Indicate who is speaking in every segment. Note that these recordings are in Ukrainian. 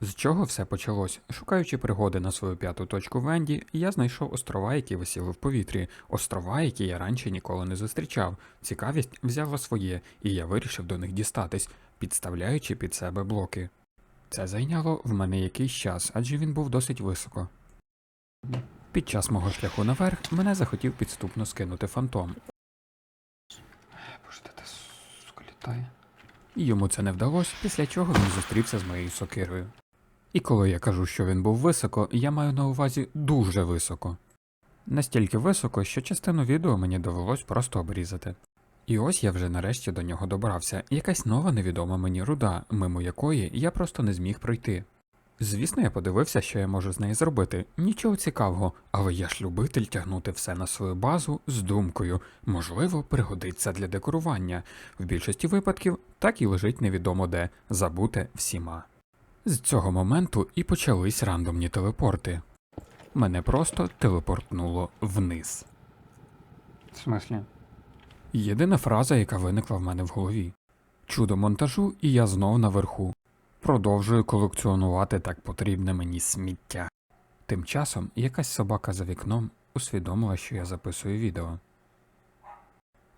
Speaker 1: З чого все почалось? Шукаючи пригоди на свою п'яту точку в Енді, я знайшов острова, які висіли в повітрі, острова, які я раніше ніколи не зустрічав. Цікавість взяла своє, і я вирішив до них дістатись, підставляючи під себе блоки. Це зайняло в мене якийсь час, адже він був досить високо. Під час мого шляху наверх мене захотів підступно скинути фантом. Боже, де сука літає? І Йому це не вдалося, після чого він зустрівся з моєю сокирою. І коли я кажу, що він був високо, я маю на увазі дуже високо. Настільки високо, що частину відео мені довелось просто обрізати. І ось я вже нарешті до нього добрався, якась нова невідома мені руда, мимо якої я просто не зміг пройти. Звісно, я подивився, що я можу з нею зробити. Нічого цікавого, але я ж любитель тягнути все на свою базу з думкою, можливо, пригодиться для декорування. В більшості випадків так і лежить невідомо де, забуте всіма. З цього моменту і почались рандомні телепорти. Мене просто телепортнуло вниз. В смислі? Єдина фраза, яка виникла в мене в голові. Чудо монтажу, і я знов наверху. Продовжую колекціонувати так потрібне мені сміття. Тим часом якась собака за вікном усвідомила, що я записую відео.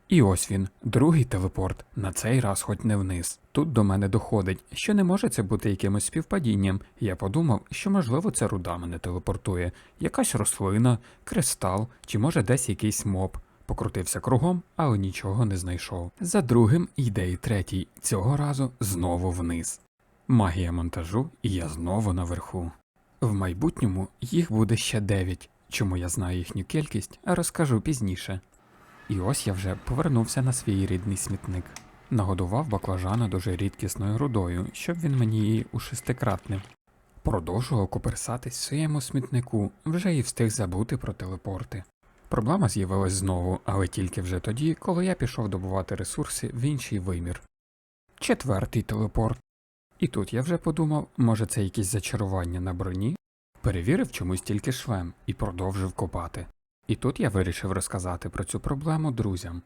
Speaker 1: І ось він, другий телепорт, на цей раз хоч не вниз. Тут до мене доходить, що не може це бути якимось співпадінням. Я подумав, що можливо це руда мене телепортує, якась рослина, кристал, чи може десь якийсь моб. Покрутився кругом, але нічого не знайшов. За другим йде і третій, цього разу знову вниз. Магія монтажу, і я знову наверху. В майбутньому їх буде ще дев'ять. Чому я знаю їхню кількість, розкажу пізніше. І ось я вже повернувся на свій рідний смітник. Нагодував баклажана дуже рідкісною рудою, щоб він мені її ушестикратнив. Продовжував коперсатись в своєму смітнику, вже і встиг забути про телепорти. Проблема з'явилась знову, але тільки вже тоді, коли я пішов добувати ресурси в інший вимір. Четвертий телепорт. І тут я вже подумав, може це якесь зачарування на броні? Перевірив чомусь тільки шлем і продовжив копати. І тут я вирішив розказати про цю проблему друзям.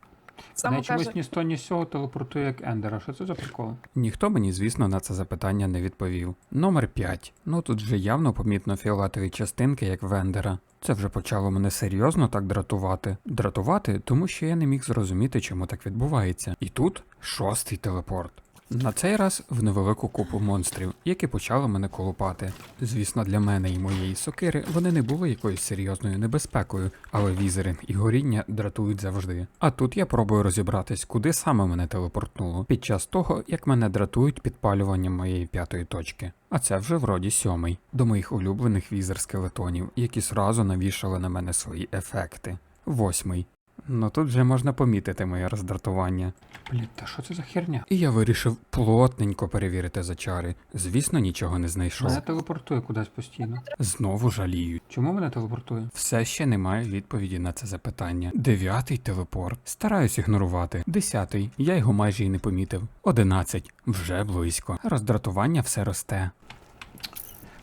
Speaker 2: Саме
Speaker 3: Мене чомусь
Speaker 2: каже,
Speaker 3: ні з того, ні з цього телепортує як Ендера. Що це за прикол?
Speaker 1: Ніхто мені, звісно, на це запитання не відповів. Номер 5. Ну тут вже явно помітно фіолетові частинки, як вендера. Це вже почало мене серйозно так дратувати. Дратувати, тому що я не міг зрозуміти, чому так відбувається. І тут шостий телепорт. На цей раз в невелику купу монстрів, які почали мене колупати. Звісно, для мене і моєї сокири вони не були якоюсь серйозною небезпекою, але візеринг і горіння дратують завжди. А тут я пробую розібратись, куди саме мене телепортнуло, під час того, як мене дратують підпалюванням моєї п'ятої точки. А це вже вроді сьомий, до моїх улюблених візер скелетонів, які сразу навішали на мене свої ефекти. Восьмий. Ну тут вже можна помітити моє роздратування.
Speaker 3: Блін, та що це за херня?
Speaker 1: І я вирішив плотненько перевірити зачари. Звісно, нічого не знайшов.
Speaker 3: Мене телепортує кудись постійно.
Speaker 1: Знову жаліють.
Speaker 3: Чому мене телепортує?
Speaker 1: Все ще немає відповіді на це запитання. Дев'ятий телепорт. Стараюсь ігнорувати. Десятий. Я його майже й не помітив. Одинадцять. Вже близько. Роздратування все росте.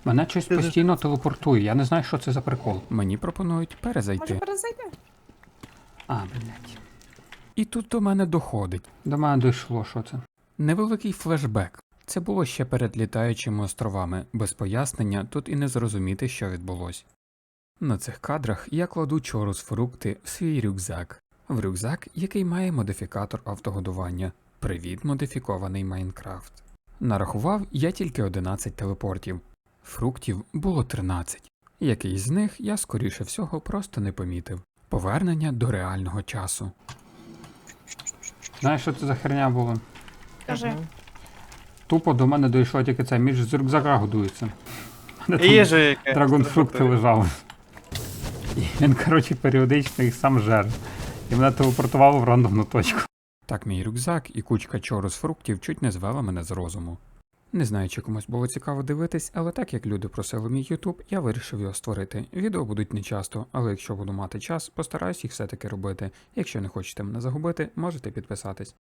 Speaker 3: Мене щось постійно телепортує. Я не знаю, що це за прикол.
Speaker 1: Мені пропонують
Speaker 2: може
Speaker 1: перезайти.
Speaker 3: А, блядь.
Speaker 1: І тут до мене доходить.
Speaker 3: До мене дійшло, що це.
Speaker 1: Невеликий флешбек. Це було ще перед літаючими островами, без пояснення тут і не зрозуміти, що відбулось. На цих кадрах я кладу чорус фрукти в свій рюкзак. В рюкзак, який має модифікатор автогодування. Привіт, модифікований Майнкрафт. Нарахував я тільки 11 телепортів. Фруктів було 13. Якийсь з них я скоріше всього просто не помітив. Повернення до реального часу.
Speaker 3: Знаєш, що це за херня була?
Speaker 2: Кажи.
Speaker 3: Тупо до мене дійшло тільки це, між з рюкзака годується.
Speaker 4: Їжа яка.
Speaker 3: Драгонфрукти лежав. І він, коротше, періодично їх сам жер. І мене телепортувало в рандомну точку.
Speaker 1: Так мій рюкзак і кучка чору з фруктів чуть не звела мене з розуму. Не знаю, чи комусь було цікаво дивитись, але так як люди просили мій YouTube, я вирішив його створити. Відео будуть не часто, але якщо буду мати час, постараюсь їх все-таки робити. Якщо не хочете мене загубити, можете підписатись.